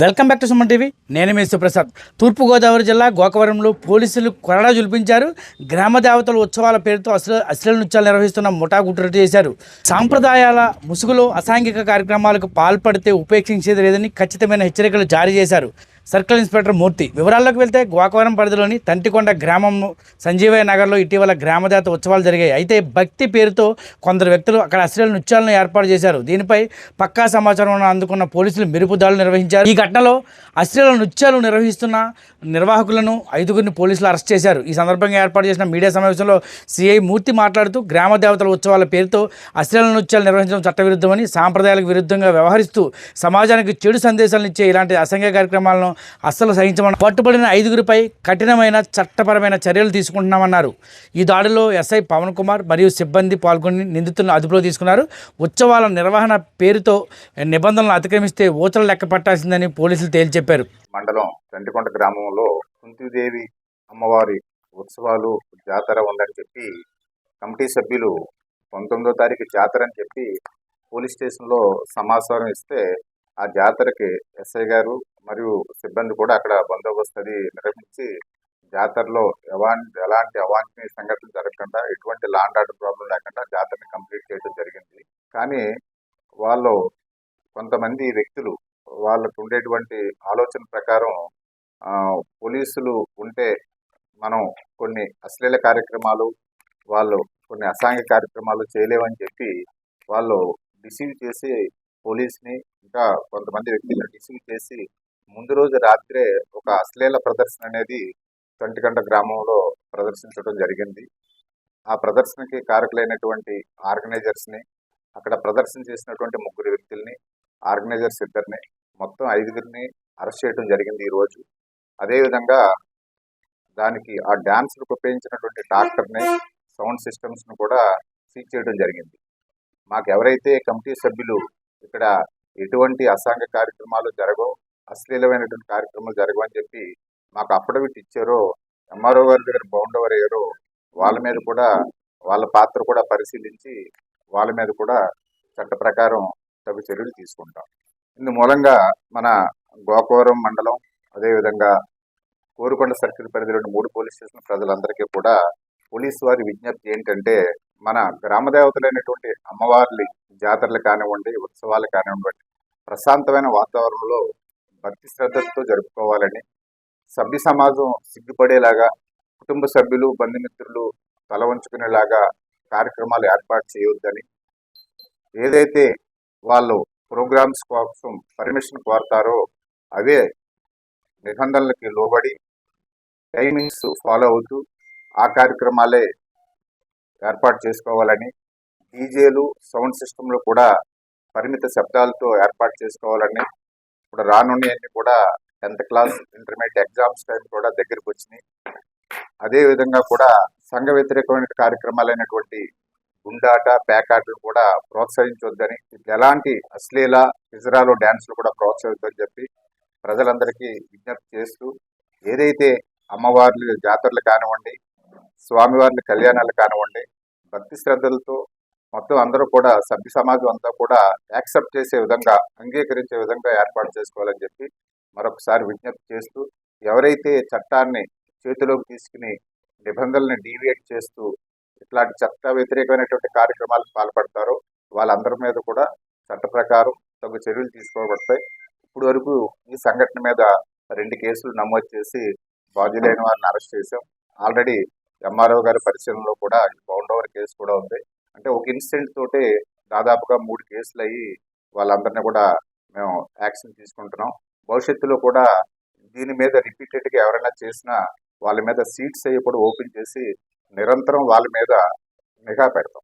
Welcome back to Suman TV. నేను మీ సుప్రసాద్. తూర్పుగోదావరి జిల్లా గోకవరంలో పోలీసులు కొరడా జులిపించారు గ్రామ దేవతల ఉత్సవాల పేరుతో అశ్లీల అశ్లీల నృత్యాలు నిర్వహిస్తున్న ముఠా గుట్టు చేశారు. సాంప్రదాయాల ముసుగులో అసాంఘిక కార్యక్రమాలకు పాల్పడితే ఉపేక్షించేది లేదని ఖచ్చితమైన హెచ్చరికలు జారీ చేశారు. Circle inspector Murthy. వివరాల్లోకి వెళ్తే గోకవరం పరిధిలోని తంటికొండ గ్రామం సంజీవయ్య నగర్లో ఇటీవల గ్రామదేవత ఉత్సవాలు జరిగాయి. అయితే భక్తి పేరుతో కొందరు వ్యక్తులు అక్కడ అశ్లీల నృత్యాలను ఏర్పాటు చేశారు. దీనిపై పక్కా సమాచారం అందుకున్న పోలీసులు మెరుపు దాడులు నిర్వహించారు. ఈ ఘటనలో అశ్లీల నృత్యాలు నిర్వహిస్తున్న నిర్వాహకులను ఐదుగురిని పోలీసులు అరెస్ట్ చేశారు. ఈ సందర్భంగా ఏర్పాటు చేసిన మీడియా సమావేశంలో సిఐ మూర్తి మాట్లాడుతూ గ్రామ దేవతల ఉత్సవాల పేరుతో అశ్లీల నృత్యాలు నిర్వహించడం చట్టవిరుద్ధమని సాంప్రదాయాలకు విరుద్ధంగా వ్యవహరిస్తూ సమాజానికి చెడు సందేశాలను ఇచ్చే ఇలాంటి అసంఖ్య కార్యక్రమాలను అస్సలు సహించమని పట్టుబడిన ఐదుగురిపై కఠినమైన చట్టపరమైన చర్యలు తీసుకుంటున్నామన్నారు. ఈ దాడిలో ఎస్ఐ పవన్ కుమార్ మరియు సిబ్బంది పాల్గొని నిందితులను అదుపులో తీసుకున్నారు. ఉత్సవాల నిర్వహణ పేరుతో నిబంధనలు అతిక్రమిస్తే ఊచలు లెక్క పట్టాల్సిందని పోలీసులు తేల్చెప్పారు. మండలం తంటికొండ గ్రామంలో కుంతిదేవి అమ్మవారి ఉత్సవాలు జాతర ఉందని చెప్పి కమిటీ సభ్యులు పంతొమ్మిదో తారీఖు జాతర అని చెప్పి పోలీస్ స్టేషన్లో సమాచారం ఇస్తే ఆ జాతరకి ఎస్ఐ గారు మరియు సిబ్బంది కూడా అక్కడ బందోబస్తు అది నిర్వహించి జాతరలో ఎవాన్ ఎలాంటి అవాంఛనీయ సంఘటనలు జరగకుండా ఎటువంటి లాండ్ ఆర్డర్ ప్రాబ్లం లేకుండా జాతరని కంప్లీట్ చేయడం జరిగింది. కానీ వాళ్ళు కొంతమంది వ్యక్తులు వాళ్ళకు ఉండేటువంటి ఆలోచన ప్రకారం పోలీసులు ఉంటే మనం కొన్ని అశ్లీల కార్యక్రమాలు వాళ్ళు కొన్ని అసాంఘిక కార్యక్రమాలు చేయలేమని చెప్పి వాళ్ళు డిసీవ్ చేసి పోలీస్ని ఇంకా కొంతమంది వ్యక్తులను డిసీవ్ చేసి ముందు రోజు రాత్రే ఒక అశ్లీల ప్రదర్శన అనేది తంటికండ గ్రామంలో ప్రదర్శించడం జరిగింది. ఆ ప్రదర్శనకి కారకులైనటువంటి ఆర్గనైజర్స్ని అక్కడ ప్రదర్శన చేసినటువంటి ముగ్గురు వ్యక్తుల్ని ఆర్గనైజర్స్ ఇద్దరిని మొత్తం ఐదుగురిని అరెస్ట్ చేయడం జరిగింది ఈరోజు అదేవిధంగా దానికి ఆ డ్యాన్స్లకు ఉపయోగించినటువంటి ట్రాక్టర్ని సౌండ్ సిస్టమ్స్ను కూడా సీజ్ చేయడం జరిగింది. మాకు ఎవరైతే కమిటీ సభ్యులు ఇక్కడ ఎటువంటి అసాంఘ కార్యక్రమాలు జరగవు అశ్లీలమైనటువంటి కార్యక్రమాలు జరగవని చెప్పి మాకు అఫిడవిట్ ఇచ్చారో ఎంఆర్ఓ గారి దగ్గర బౌండ్ ఓవర్ అయ్యారో వాళ్ళ మీద కూడా వాళ్ళ పాత్ర కూడా పరిశీలించి వాళ్ళ మీద కూడా చట్ట ప్రకారం తగు చర్యలు తీసుకుంటాం. ఇందు మూలంగా మన గోకవరం మండలం అదేవిధంగా కోరుకొండ సర్కిల్ పరిధిలోని మూడు పోలీస్ స్టేషన్ ప్రజలందరికీ కూడా పోలీసు వారి విజ్ఞప్తి ఏంటంటే మన గ్రామ దేవతలైనటువంటి అమ్మవార్లి జాతరలు కానివ్వండి ఉత్సవాలు కానివ్వండి ప్రశాంతమైన వాతావరణంలో భక్తి శ్రద్ధలతో జరుపుకోవాలని సభ్య సమాజం సిగ్గుపడేలాగా కుటుంబ సభ్యులు బంధుమిత్రులు తల వంచుకునేలాగా కార్యక్రమాలు ఏర్పాటు చేయొద్దని ఏదైతే వాళ్ళు ప్రోగ్రామ్స్ కోసం పర్మిషన్ కోరతారో అవే నిబంధనలకి లోబడి టైమింగ్స్ ఫాలో అవుతూ ఆ కార్యక్రమాలే ఏర్పాటు చేసుకోవాలని డీజేలు సౌండ్ సిస్టంలు కూడా పరిమిత శబ్దాలతో ఏర్పాటు చేసుకోవాలని ఇప్పుడు రానున్నాయన్నీ కూడా tenth class intermediate exams time కూడా దగ్గరికి వచ్చినాయి. అదేవిధంగా కూడా సంఘ వ్యతిరేకమైన కార్యక్రమాలైనటువంటి గుండాట ప్యాకాటలు కూడా ప్రోత్సహించొద్దని ఎలాంటి అశ్లీల ఇజ్రాలో డ్యాన్స్లు కూడా ప్రోత్సహిద్దని చెప్పి ప్రజలందరికీ విజ్ఞప్తి చేస్తూ ఏదైతే అమ్మవార్లు జాతరలు కానివ్వండి స్వామివార్ల కళ్యాణాలు కానివ్వండి భక్తి శ్రద్ధలతో మొత్తం అందరూ కూడా సభ్య సమాజం అంతా కూడా యాక్సెప్ట్ చేసే విధంగా అంగీకరించే విధంగా ఏర్పాటు చేసుకోవాలని చెప్పి మరొకసారి విజ్ఞప్తి చేస్తూ ఎవరైతే చట్టాన్ని చేతిలోకి తీసుకుని నిబంధనల్ని డీవియేట్ చేస్తూ ఇట్లాంటి చట్ట వ్యతిరేకమైనటువంటి కార్యక్రమాలకు పాల్పడతారో వాళ్ళందరి మీద కూడా చట్ట ప్రకారం తగు చర్యలు తీసుకోబడతాయి. ఇప్పుడు వరకు ఈ సంఘటన మీద రెండు కేసులు నమోదు చేసి బాధ్యులైన వారిని అరెస్ట్ చేశాం. ఆల్రెడీ ఎంఆర్ఓ గారి పరిశీలనలో కూడా బౌండోవర్ కేసు కూడా ఉంది. అంటే ఒక ఇన్సిడెంట్ తోటి దాదాపుగా మూడు కేసులు అయ్యి వాళ్ళందరినీ కూడా మేము యాక్షన్ తీసుకుంటున్నాం. భవిష్యత్తులో కూడా దీని మీద రిపీటెడ్గా ఎవరైనా చేసినా వాళ్ళ మీద సీట్స్ అయ్యి కూడా ఓపెన్ చేసి నిరంతరం వాళ్ళ మీద నిఘా పెడతాం.